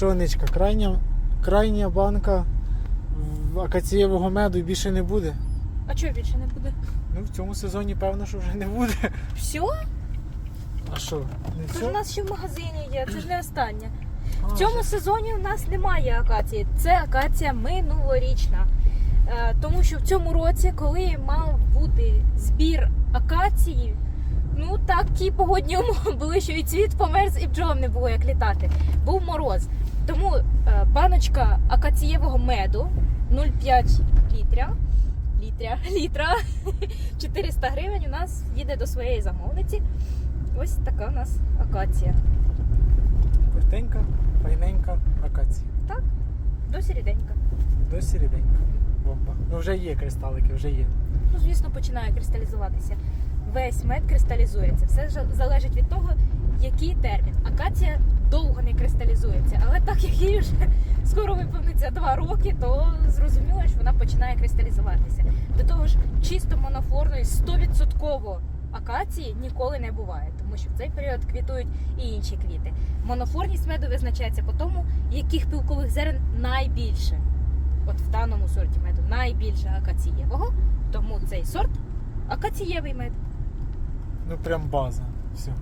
Що, крайня, крайня банка акацієвого меду більше не буде. А чого більше не буде? Ну, в цьому сезоні, певно, що вже не буде. Все? А що? Не Це ж у нас ще в магазині є, це ж не останнє. А, В цьому вже. сезоні у нас немає акації. Це акація минулорічна. Е, Тому що в цьому році, коли мав бути збір акації, ну такі погодні умови були, що і цвіт померз, і бджолам не було як літати. Був мороз. Баночка акацієвого меду 0,5 літра. Літра, літра 400 гривень у нас їде до своєї замовниці. Ось така у нас акація. Коротенька, файненька акація. Досі ріденька. Досі ріденька. Бомба. Ну вже є кристалики, вже є. Ну, звісно, починає кристалізуватися. Весь мед кристалізується. Все залежить від того, який термін. Акація довго не кристалізується, але так як їй вже скоро виповниться 2 роки, то зрозуміло, що вона починає кристалізуватися. До того ж, чисто монофлорної 100% акації ніколи не буває, тому що в цей період квітують і інші квіти. Монофлорність меду визначається по тому, яких пилкових зерен найбільше. От в даному сорті меду найбільше акацієвого, тому цей сорт акацієвий мед. Ну прям база. Все.